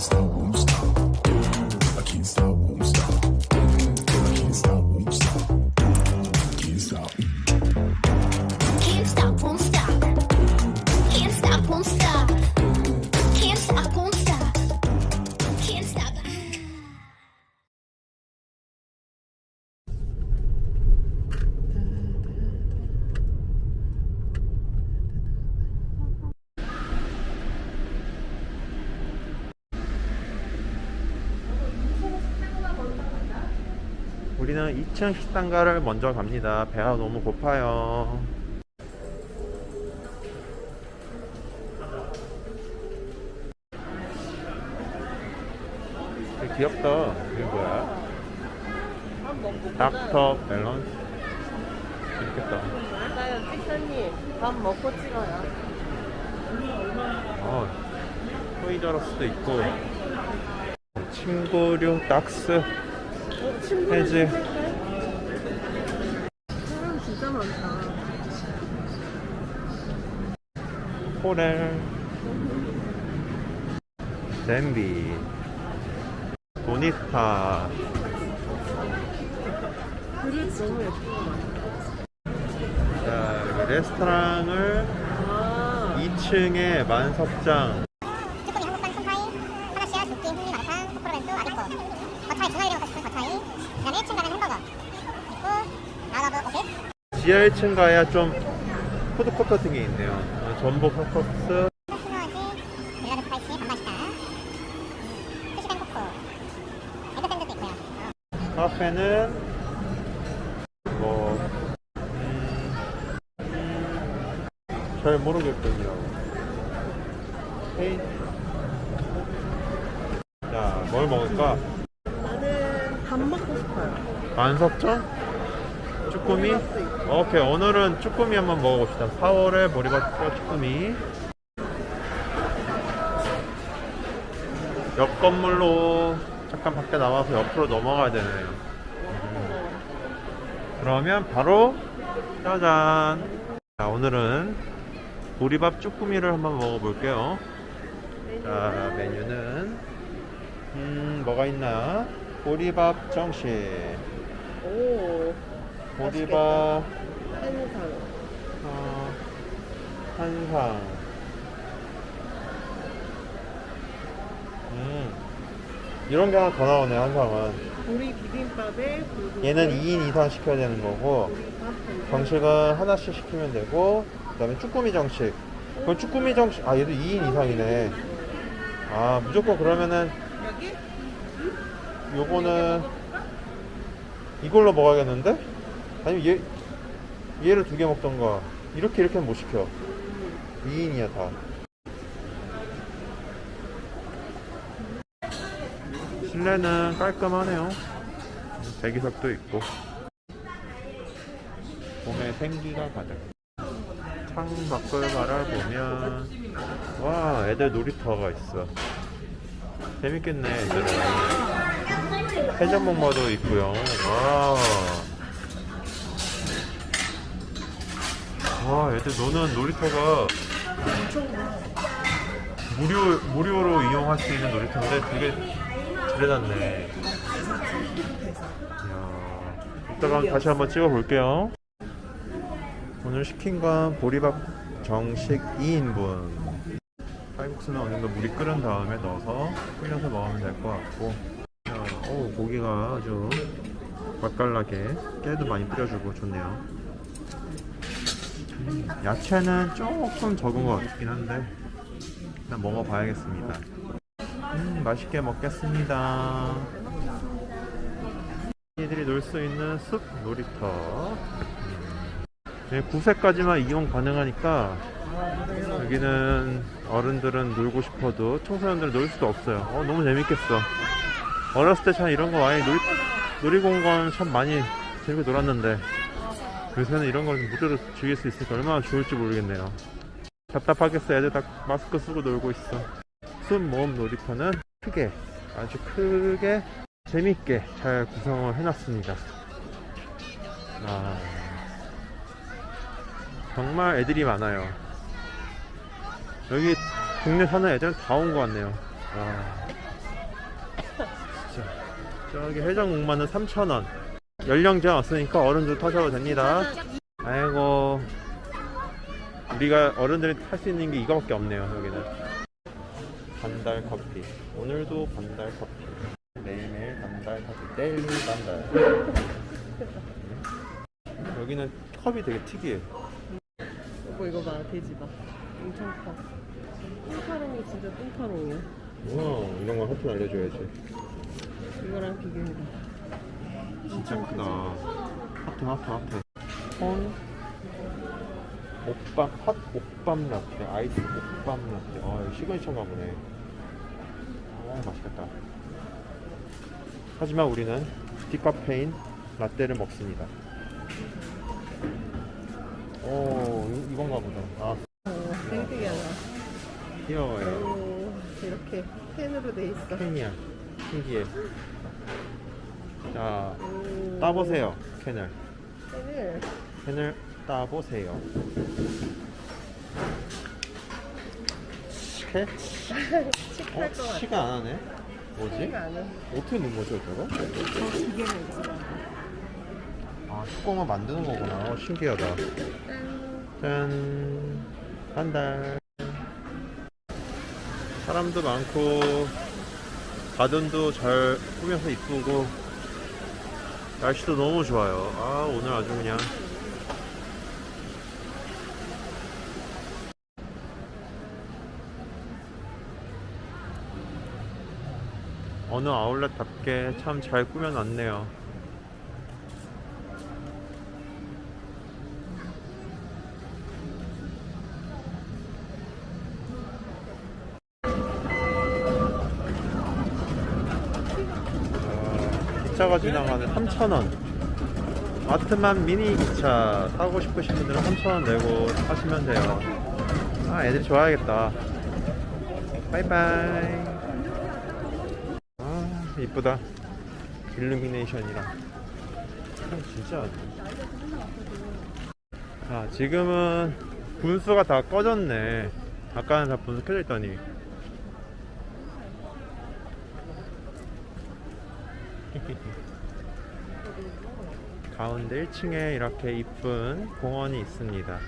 Está 우리는 2층 식당가를 먼저 갑니다. 배가 너무 고파요. 귀엽다. 이게 뭐야? 닥터 밸런스. 재밌겠다. 맞아요, 찍사님. 밥 먹고 찍어요. 어, 토이저러스도 있고. 친구류 친구들 해지. 사람 진짜 많다. 코렐 젠비 도니스타 그릇 너무 예쁘다. 자, 여기 레스토랑을 아, 2층에 만석장 쭈꾸미 한국산 콩파이, 하나씨앗, 도끼, 흑미, 마라탕, 코코로벤또, 아기코 버차이, 중화요리 먹고 싶은 버차이 그 다음에 1층 가면 햄버거 그리고 라가브, 오케이? 지하 1층 가야 좀 푸드코트 같은 게 있네요 어, 전복 있고요 카페는 뭐 음, 음, 잘 모르겠군요 헤이 자 뭘 먹을까? 나는 밥 먹고 싶어요. 만석점? 쭈꾸미? 오케이 오늘은 쭈꾸미 한번 먹어봅시다. 4월에 보리밥과 쭈꾸미. 옆 건물로 잠깐 밖에 나와서 옆으로 넘어가야 되네요. 음. 그러면 바로 짜잔. 자 오늘은 보리밥 쭈꾸미를 한번 먹어볼게요. 자 메뉴는 음 뭐가 있나? 보리밥 정식. 오, 보리밥 한상. 어, 한상 음 이런 게 하나 더 나오네 한상은 우리 비빔밥에 불고기. 얘는 2인 이상 시켜야 되는 거고 정식은 하나씩 시키면 되고 그 다음에 쭈꾸미 정식 그 쭈꾸미 정식 아 얘도 2인 이상이네 아 무조건 그러면은 여기? 요거는 이걸로 먹어야겠는데? 아니면 얘 얘를 두 개 먹던가. 이렇게 이렇게는 못 시켜. 2인이야 다. 실내는 깔끔하네요. 대기석도 있고. 봄의 생기가 가득. 창 밖을 바라보면 와 애들 놀이터가 있어. 재밌겠네 애들은. 해전목마도 있고요. 와. 와, 애들 노는 놀이터가 무료 무료로 이용할 수 있는 놀이터인데 되게 잘해놨네. 이야. 이따가 다시 한번 찍어 볼게요. 오늘 시킨 건 보리밥 정식 2인분. 칼국수는 어느 정도 물이 끓은 다음에 넣어서 끓여서 먹으면 될 것 같고 자, 오, 고기가 아주 맛깔나게 깨도 많이 뿌려주고 좋네요. 음, 야채는 조금 적은 것 같긴 한데 일단 먹어봐야겠습니다. 음, 맛있게 먹겠습니다. 이들이 놀 수 있는 숲 놀이터. 음, 네, 9세까지만 이용 가능하니까 여기는 어른들은 놀고 싶어도 청소년들은 놀 수도 없어요. 어, 너무 재밌겠어. 어렸을 때 참 이런 거 많이 놀이, 놀이공원 참 많이 재밌게 놀았는데 요새는 이런 걸 무료로 즐길 수 있으니까 얼마나 좋을지 모르겠네요. 답답하겠어. 애들 다 마스크 쓰고 놀고 있어. 숨 모음 놀이터는 크게, 아주 크게, 재밌게 잘 구성을 해놨습니다. 아, 정말 애들이 많아요. 여기 동네 사는 애들은 다 온 것 같네요. 와. 저기 해적 목마는 3,000원. 연령 제한 없으니까 어른도 타셔도 됩니다. 아이고. 우리가 어른들이 탈 수 있는 게 이거밖에 없네요, 여기는. 반달 커피. 오늘도 반달 커피. 매일매일 반달 커피. 데일리 반달. 여기는 컵이 되게 특이해. 여보 이거 봐 돼지 봐 엄청 커 뚱카롱이 진짜 뚱카롱이야 우와, 이런 건 하트 알려줘야지. 이거랑 비교해봐 진짜 크다. 하트, 하트, 하트. 콘, 옥밤, 핫 옥밤 라떼, 아이스 옥밤 라떼. 아, 이거 시그니처인가 보네. 아, 맛있겠다. 하지만 우리는 디카페인 라떼를 먹습니다. 오, 이- 이건가 보다. 아, 어, 되게 특이하다 귀여워요. 오, 이렇게 펜으로 돼 있어 캔이야. 신기해. 자, 오, 따보세요, 캔을. 펜을 펜을 따보세요. 치? 칙할 어? 치가 안 하네? 뭐지? 안 해. 어떻게 넣은 거죠, 저거? 저 기계는 있어 아, 뚜껑을 만드는 거구나. 어, 신기하다. 짠. 한 달. 사람도 많고, 가든도 잘 꾸며서 이쁘고, 날씨도 너무 좋아요. 아, 오늘 아주 그냥. 어느 아울렛답게 참 잘 꾸며놨네요. 기차가 지나가는 3,000원. 아트만 미니 기차 타고 싶으신 분들은 3,000원 내고 타시면 돼요. 아, 애들이 좋아하겠다. 바이바이. 아, 이쁘다. 일루미네이션이랑. 아, 진짜. 아, 지금은 분수가 다 꺼졌네. 아까는 다 분수 켜져 있더니. 가운데 1층에 이렇게 이쁜 공원이 있습니다.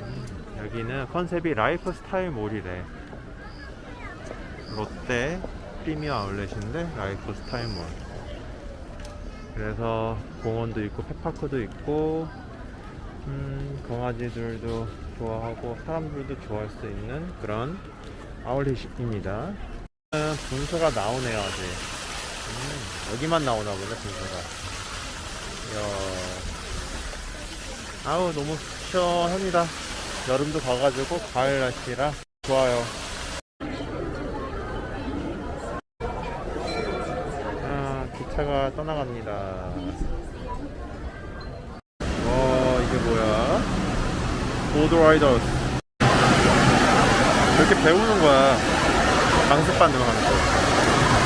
음, 여기는 컨셉이 라이프 스타일 몰이래. 롯데 프리미어 아울렛인데 라이프 스타일 몰. 그래서 공원도 있고 펫파크도 있고 음, 강아지들도 좋아하고 사람들도 좋아할 수 있는 그런 아울렛입니다. 음, 분수가 나오네요 아직. 음, 여기만 나오나 보네 분수가. 이야. 아우 너무 시원합니다. 여름도 가가지고 가을 날씨라 좋아요. 아 기차가 떠나갑니다. 와 이게 뭐야? 보드라이더스. 이렇게 배우는 거야. 거 하는 거.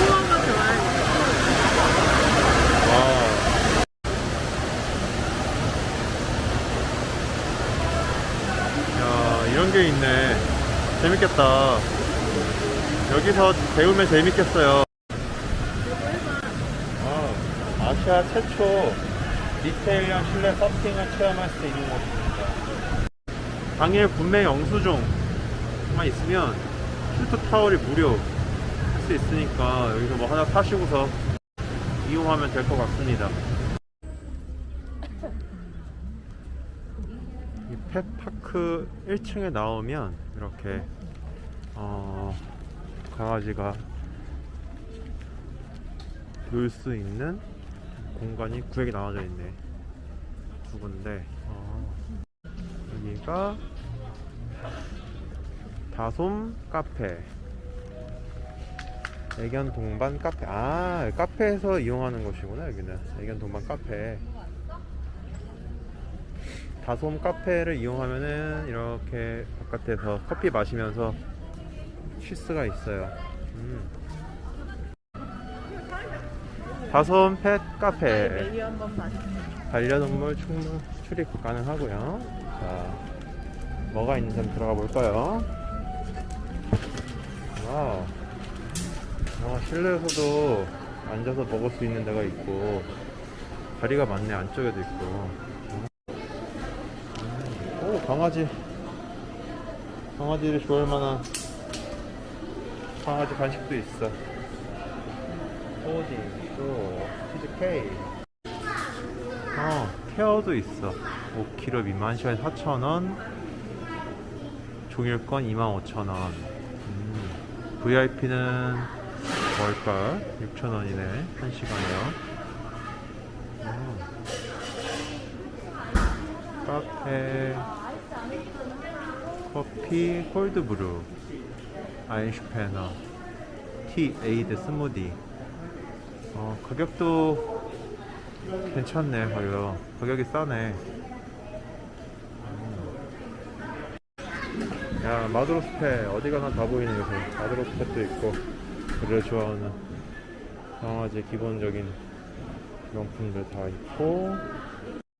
소원가 좋아해 와. 야, 이런 게 있네. 재밌겠다. 여기서 배우면 재밌겠어요. 아, 아시아 최초 리테일형 실내 서핑을 체험할 수 있는 곳입니다. 당일 구매 영수증만 있으면 슈트 타월이 무료 할 수 있으니까 여기서 뭐 하나 사시고서 이용하면 될 것 같습니다. 펫파크 1층에 나오면 이렇게 어, 강아지가 놀 수 있는 공간이 구역이 나와져 있네. 두 군데. 어, 여기가 다솜 카페. 애견 동반 카페. 아, 카페에서 이용하는 곳이구나, 여기는. 애견 동반 카페. 다솜 카페를 이용하면은 이렇게 바깥에서 커피 마시면서 쉴 수가 있어요. 음. 다솜 펫 카페. 반려동물 충분 출입 가능하고요. 자, 뭐가 있는지 한번 들어가 볼까요? 와우. 어, 실내에서도 앉아서 먹을 수 있는 데가 있고 자리가 많네 안쪽에도 있고 강아지 강아지를 좋아할 만한 강아지 간식도 있어 어디 있어 치즈 케이크 어 케어도 있어 5kg 미만 시간에 4,000원 종일권 25,000원 음, VIP는 뭘까? 6,000원이네. 1시간이요. 음. 카페, 커피, 콜드브루, 아인슈페너, 티, 에이드, 스무디. 어, 가격도 괜찮네, 가격. 가격이 싸네. 음. 야, 마드로스페, 어디 가나 다 보이네, 요새. 마드로스페도 있고. 우리가 좋아하는 강아지 기본적인 명품들 다 있고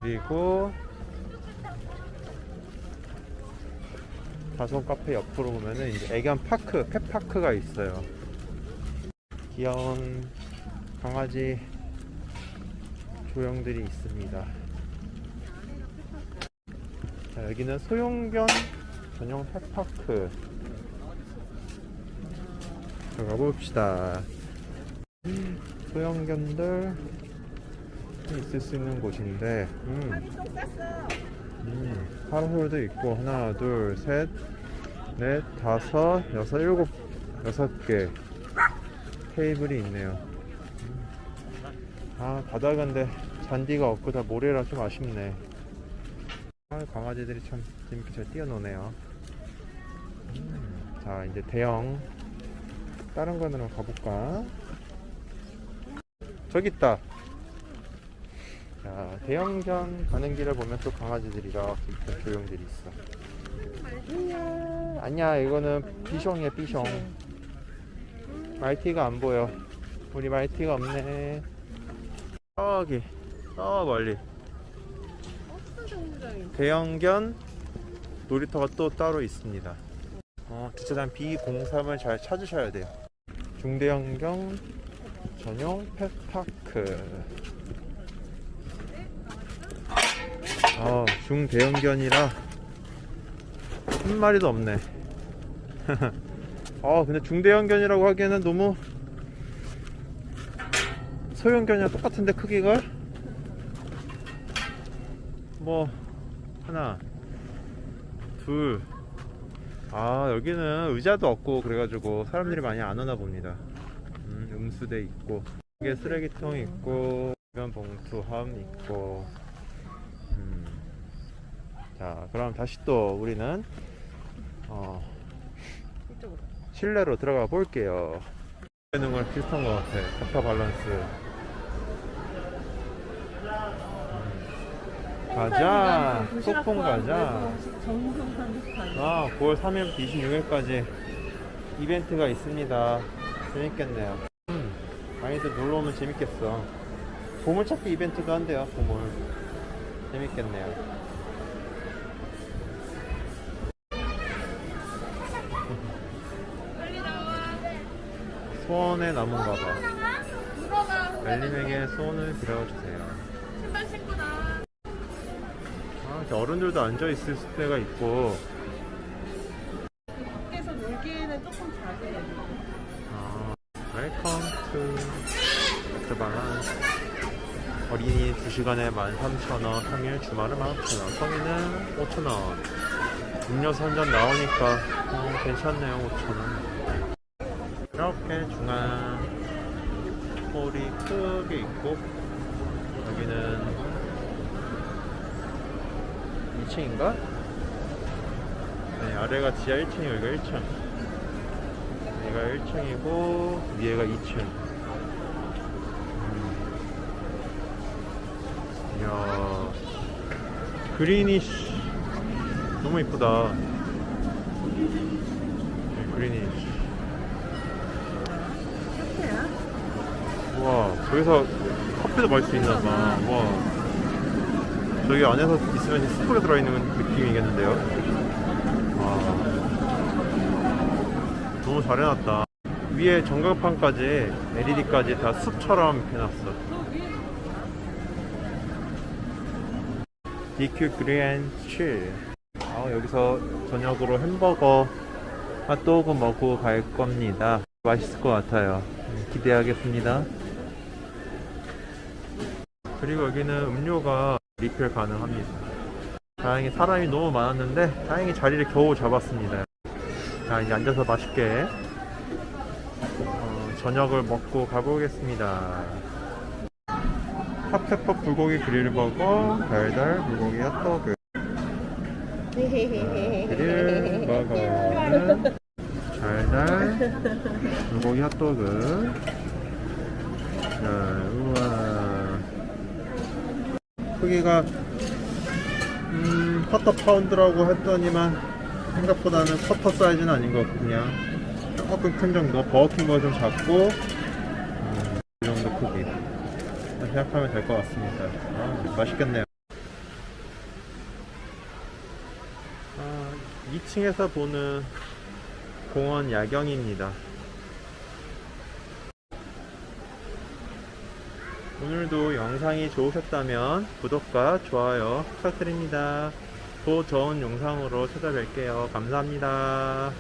그리고 다솜 카페 옆으로 보면은 이제 애견 파크 펫파크가 있어요. 귀여운 강아지 조형들이 있습니다. 자, 여기는 소형견 전용 펫파크. 들어가 봅시다. 소형견들 있을 수 있는 곳인데, 음, 음, 하루홀도 있고 하나, 둘, 셋, 넷, 다섯, 여섯, 일곱, 여섯 개 테이블이 있네요. 음. 아 바닥인데 잔디가 없고 다 모래라 좀 아쉽네. 아, 강아지들이 참 재밌게 잘 뛰어노네요. 음, 자 이제 대형 다른 거는 가볼까? 저기 있다. 자, 대형견 가는 길을 보면 또 강아지들이랑 이쁜 조형들이 있어. 안녕. 아니야, 이거는 비숑이야, 비숑. 말티가 안 보여. 우리 말티가 없네. 저기, 저 멀리. 대형견 놀이터가 또 따로 있습니다. 어, 주차장 B03을 잘 찾으셔야 돼요. 중대형경 전용 펫파크. 어, 중대형견이라 한 마리도 없네. 어, 근데 중대형견이라고 하기에는 너무 소형견이랑 똑같은데 크기가? 뭐 하나, 둘, 아 여기는 의자도 없고 그래가지고 사람들이 많이 안 오나 봅니다 음, 음수대 있고 여기에 쓰레기통 있고 주변 봉투함 있고 음. 자 그럼 다시 또 우리는 어. 실내로 들어가 볼게요 되는 걸 비슷한 것 같아 가파 밸런스 음. 가자 소풍 가자. 아, 9월 3일부터 26일까지 이벤트가 있습니다. 재밌겠네요. 음, 많이들 놀러 오면 재밌겠어. 보물찾기 이벤트도 한대요, 보물. 재밌겠네요. 소원의 나무인가 봐. 엘림에게 소원을 빌어주세요. 아, 이렇게 어른들도 앉아 있을 때가 있고, 밖에서 놀기에는 조금 작은 아, 엑스발란스 어린이 2시간에 13,000원, 평일 주말은 15,000원, 성인은 5,000원. 음료수 한 잔 나오니까 어, 괜찮네요, 5,000원. 이렇게 중앙 홀이 크게 있고 여기는 2층인가? 네, 아래가 지하 1층이고 여기가 1층. 여기가 1층이고 위에가 2층. 음. 이야 그리니쉬 너무 이쁘다. 네, 그리니쉬. 카페야? 저기서 커피도 마실 수 있나 봐. 와. 저기 안에서 있으면 스프가 들어있는 느낌이겠는데요? 와. 너무 잘 해놨다. 위에 전광판까지 LED까지 다 숲처럼 해놨어. DQ 그랜 7. 아, 여기서 저녁으로 햄버거, 핫도그 먹고 갈 겁니다. 맛있을 것 같아요. 음, 기대하겠습니다. 그리고 여기는 음료가 리필 가능합니다. 다행히 사람이 너무 많았는데 다행히 자리를 겨우 잡았습니다. 자 이제 앉아서 맛있게 어, 저녁을 먹고 가보겠습니다. 핫페퍼 불고기 그릴버거, 달달 불고기 핫도그. 그릴버거는 달달 불고기 핫도그. 자, 우와. 크기가 음, 커터 파운드라고 했더니만 생각보다는 커터 사이즈는 아닌 것 같군요. 조금 큰 정도. 버거킹 거좀 작고 음, 이 정도 크기. 생각하면 될 것 같습니다. 아, 맛있겠네요. 아, 2층에서 보는 공원 야경입니다. 오늘도 영상이 좋으셨다면 구독과 좋아요 부탁드립니다. 더 좋은 영상으로 찾아뵐게요. 감사합니다.